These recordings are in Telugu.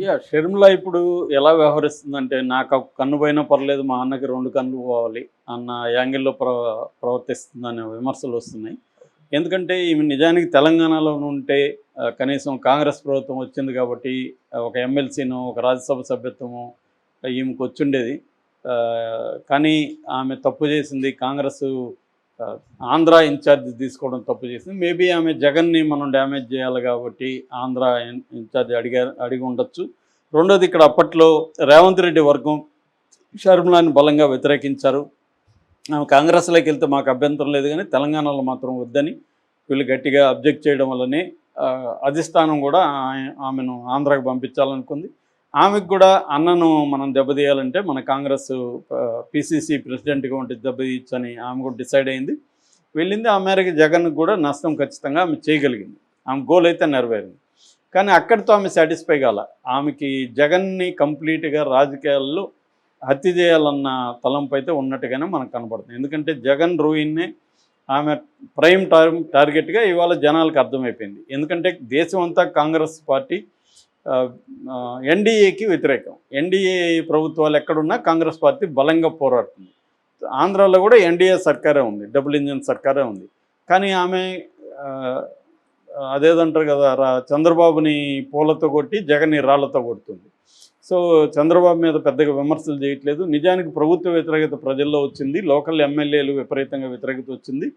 యా షర్మిల ఇప్పుడు ఎలా వ్యవహరిస్తుందంటే నాకు ఒక కన్ను పోయినా పర్లేదు మా అన్నకి రెండు కన్ను పోవాలి అన్న యాంగిల్లో ప్ర ప్రవర్తిస్తుందనే విమర్శలు వస్తున్నాయి. ఎందుకంటే ఈమె నిజానికి తెలంగాణలో ఉంటే కనీసం కాంగ్రెస్ ప్రభుత్వం వచ్చింది కాబట్టి ఒక ఎమ్మెల్సీను ఒక రాజ్యసభ సభ్యత్వము ఈమెకు వచ్చుండేది కానీ ఆమె తప్పు చేసింది కాంగ్రెస్ ఆంధ్ర ఇన్ఛార్జ్ తీసుకోవడం తప్పు చేసింది. మేబీ ఆమె జగన్ని మనం డ్యామేజ్ చేయాలి కాబట్టి ఆంధ్ర ఇన్ఛార్జ్ అడిగా అడిగి ఉండొచ్చు. రెండోది ఇక్కడ అప్పట్లో రేవంత్ రెడ్డి వర్గం షర్మిలాని బలంగా వ్యతిరేకించారు. ఆమె కాంగ్రెస్లోకి వెళ్తే మాకు అభ్యంతరం లేదు కానీ తెలంగాణలో మాత్రం వద్దని వీళ్ళు గట్టిగా అబ్జెక్ట్ చేయడం వల్లనే అధిష్టానం కూడా ఆమెను ఆంధ్రాకి పంపించాలనుకుంది. ఆమెకు కూడా అన్నను మనం దెబ్బతీయాలంటే మన కాంగ్రెస్ పిసిసి ప్రెసిడెంట్గా ఉంటే దెబ్బతీయచ్చని ఆమె కూడా డిసైడ్ అయింది. వెళ్ళింది ఆ మేరకు జగన్ కూడా నష్టం ఖచ్చితంగా ఆమె చేయగలిగింది. ఆమె గోల్ అయితే నెరవేరింది. కానీ అక్కడితో ఆమె సాటిస్ఫై కాల. ఆమెకి జగన్ని కంప్లీట్గా రాజకీయాల్లో హత్య చేయాలన్న తలంపు అయితే ఉన్నట్టుగానే మనకు కనపడుతుంది ఎందుకంటే జగన్ రూయిన్నే ఆమె ప్రైమ్ టార్ టార్గెట్గా ఇవాళ జనాలకు అర్థమైపోయింది. ఎందుకంటే దేశం అంతా కాంగ్రెస్ పార్టీ ఎన్డీఏకి వ్యతిరేకం. ఎన్డీఏ ప్రభుత్వాలు ఎక్కడున్నా కాంగ్రెస్ పార్టీ బలంగా పోరాడుతుంది. ఆంధ్రాలో కూడా ఎన్డీఏ సర్కారే ఉంది. డబుల్ ఇంజిన్ సర్కారే ఉంది. కానీ ఆమె అదేదంటారు కదా రా- చంద్రబాబుని పూలతో కొట్టి జగన్ని రాళ్ళతో కొడుతుంది. సో చంద్రబాబు మీద పెద్దగా విమర్శలు చేయట్లేదు. నిజానికి ప్రభుత్వ వ్యతిరేకత ప్రజల్లో వచ్చింది. లోకల్ ఎమ్మెల్యేలు విపరీతంగా వ్యతిరేకత వచ్చింది.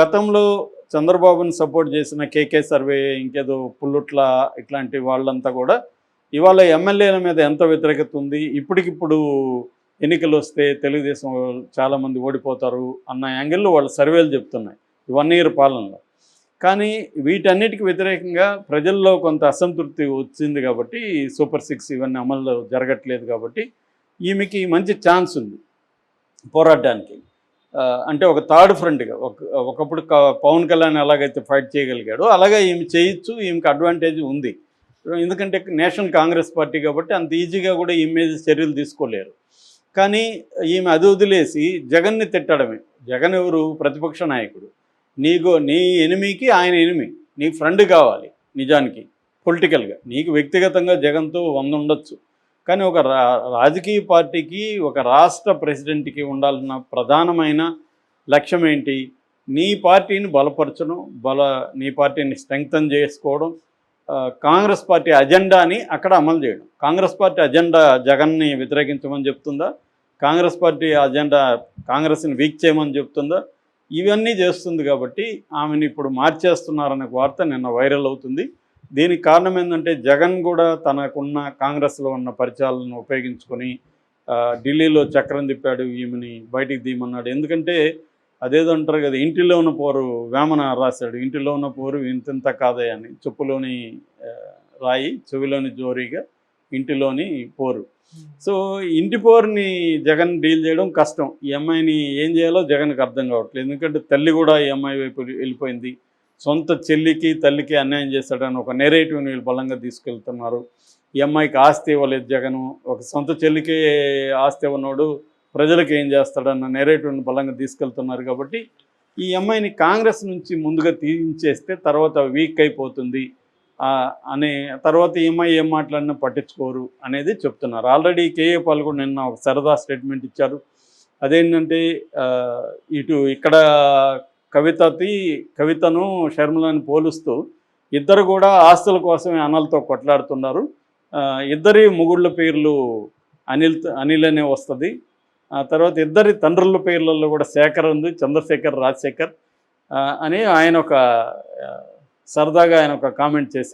గతంలో చంద్రబాబుని సపోర్ట్ చేసిన కేకే సర్వే ఇంకేదో పుల్లుట్ల ఇట్లాంటి వాళ్ళంతా కూడా ఇవాళ ఎమ్మెల్యేల మీద ఎంత వ్యతిరేకత ఉంది? ఇప్పటికిప్పుడు ఎన్నికలు వస్తే తెలుగుదేశం వాళ్ళు చాలామంది ఓడిపోతారు అన్న యాంగిల్లో వాళ్ళ సర్వేలు చెప్తున్నాయి వన్ ఇయర్ పాలనలో. కానీ వీటన్నిటికి వ్యతిరేకంగా ప్రజల్లో కొంత అసంతృప్తి వచ్చింది కాబట్టి సూపర్ సిక్స్ ఇవన్నీ అమలు జరగట్లేదు కాబట్టి ఈమెకి మంచి ఛాన్స్ ఉంది పోరాడడానికి అంటే ఒక థర్డ్ ఫ్రంట్గా ఒక ఒకప్పుడు పవన్ కళ్యాణ్ ఎలాగైతే ఫైట్ చేయగలిగాడో అలాగే ఈమె చేయొచ్చు ఈమెకి అడ్వాంటేజ్ ఉంది. ఎందుకంటే నేషనల్ కాంగ్రెస్ పార్టీ కాబట్టి అంత ఈజీగా కూడా ఈమె మీద చర్యలు తీసుకోలేరు. కానీ ఈమె అది వదిలేసి జగన్ని తిట్టడమే. జగన్ ఎవరు? ప్రతిపక్ష నాయకుడు. నీకు నీ ఎనిమికి ఆయన ఎనిమి. నీ ఫ్రెండ్ కావాలి నిజానికి పొలిటికల్గా. నీకు వ్యక్తిగతంగా జగన్తో వంద ఉండొచ్చు. కానీ ఒక రా రాజకీయ పార్టీకి ఒక రాష్ట్ర ప్రెసిడెంట్కి ఉండాల్సిన ప్రధానమైన లక్ష్యం ఏంటి? నీ పార్టీని బలపరచడం బల నీ పార్టీని స్ట్రెంగ్తన్ చేసుకోవడం కాంగ్రెస్ పార్టీ అజెండాని అక్కడ అమలు చేయడం. కాంగ్రెస్ పార్టీ అజెండా జగన్ని వ్యతిరేకించమని చెప్తుందా? కాంగ్రెస్ పార్టీ అజెండా కాంగ్రెస్ని వీక్ చేయమని చెప్తుందా? ఇవన్నీ చేస్తుంది కాబట్టి ఆమెను ఇప్పుడు మార్చేస్తున్నారనే వార్త నిన్న వైరల్ అవుతుంది. దీనికి కారణం ఏంటంటే జగన్ కూడా తనకున్న కాంగ్రెస్లో ఉన్న పరిచయాలను ఉపయోగించుకొని ఢిల్లీలో చక్రం తిప్పాడు ఈమెని బయటికి తీయమన్నాడు. ఎందుకంటే అదేదో అంటారు కదా ఇంటిలో ఉన్న పోరు వేమన రాశాడు. ఇంటిలో ఉన్న పోరు ఇంతింత కాదే అని చెప్పులోని రాయి చెవిలోని జోరీగా ఇంటిలోని పోరు. సో ఇంటి పోరుని జగన్ డీల్ చేయడం కష్టం. ఈ అమ్మాయిని ఏం చేయాలో జగన్కి అర్థం కావట్లేదు. ఎందుకంటే తల్లి కూడా ఈ అమ్మాయి వైపు వెళ్ళిపోయింది. సొంత చెల్లికి తల్లికి అన్యాయం చేస్తాడని ఒక నెరేటివ్ని వీళ్ళు బలంగా తీసుకెళ్తున్నారు. ఈ అమ్మాయికి ఆస్తి ఇవ్వలేదు జగను. ఒక సొంత చెల్లికి ఆస్తి ఇవ్వనోడు ప్రజలకు ఏం చేస్తాడన్న నెరేటివ్ని బలంగా తీసుకెళ్తున్నారు కాబట్టి ఈ అమ్మాయిని కాంగ్రెస్ నుంచి ముందుగా తీయించేస్తే తర్వాత వీక్ అయిపోతుంది. అనే తర్వాత ఈ అమ్మాయి ఏం మాట్లాడినా పట్టించుకోరు అనేది చెప్తున్నారు. ఆల్రెడీ కేఏ పాల్ కూడా నిన్న ఒక సరదా స్టేట్మెంట్ ఇచ్చారు. అదేంటంటే ఇటు ఇక్కడ కవితతి కవితను షర్మిలని పోలుస్తూ ఇద్దరు కూడా ఆస్తుల కోసమే అనల్తో కొట్లాడుతున్నారు. ఇద్దరి ముగుళ్ళ పేర్లు అనిల్ అనిల్ అనే వస్తుంది. ఆ తర్వాత ఇద్దరి తండ్రుల పేర్లలో కూడా శేఖర్ ఉంది చంద్రశేఖర్ రాజశేఖర్ అని ఆయన ఒక సరదాగా ఆయన ఒక కామెంట్ చేశారు.